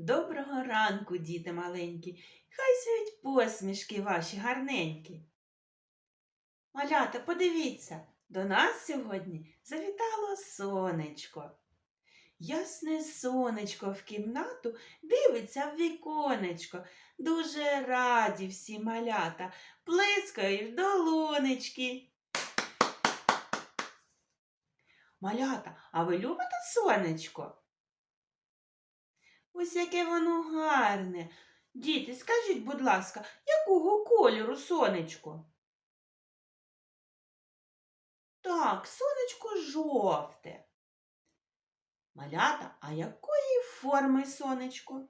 Доброго ранку, діти маленькі, хай сяють посмішки ваші гарненькі. Малята, подивіться, до нас сьогодні завітало сонечко. Ясне сонечко в кімнату дивиться в віконечко. Дуже раді всі малята, плескають в долонечки. Малята, а ви любите сонечко? Ось яке воно гарне. Діти, скажіть, будь ласка, якого кольору сонечко? Так, сонечко жовте. Малята, а якої форми сонечко?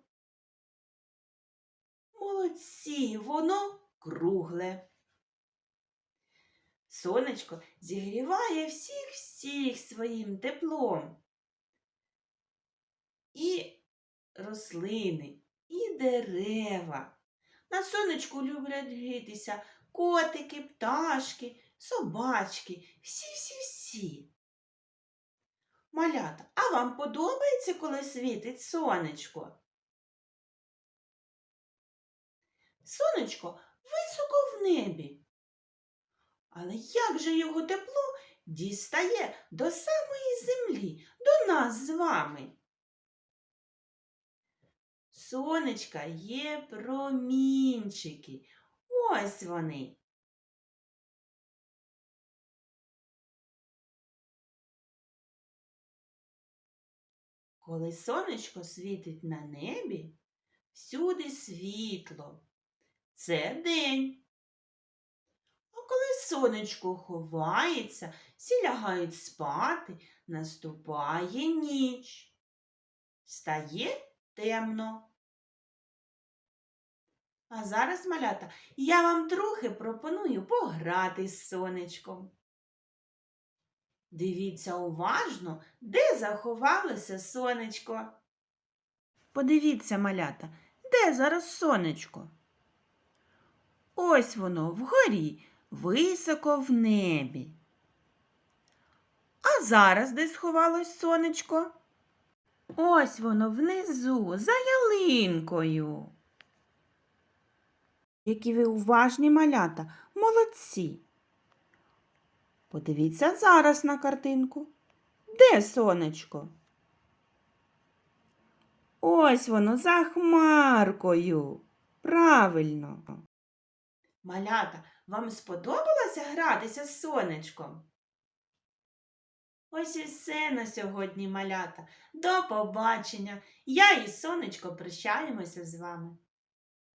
Молодці, воно кругле. Сонечко зігріває всіх всіх своїм теплом. І рослини, і дерева. На сонечку люблять грітися котики, пташки, собачки, всі-всі-всі. Малята, а вам подобається, коли світить сонечко? Сонечко високо в небі. Але як же його тепло дістає до самої землі, до нас з вами? Сонечка є промінчики. Ось вони. Коли сонечко світить на небі, всюди світло. Це день. А коли сонечко ховається, всі лягають спати, наступає ніч. Стає темно. А зараз, малята, я вам трохи пропоную пограти з сонечком. Дивіться уважно, де заховалося сонечко. Подивіться, малята, де зараз сонечко? Ось воно вгорі, високо в небі. А зараз де сховалось сонечко? Ось воно внизу, за ялинкою. Які ви уважні малята, молодці. Подивіться зараз на картинку. Де сонечко? Ось воно за хмаркою. Правильно. Малята, вам сподобалося гратися з сонечком? Ось і все на сьогодні, малята. До побачення. Я і сонечко прощаємося з вами.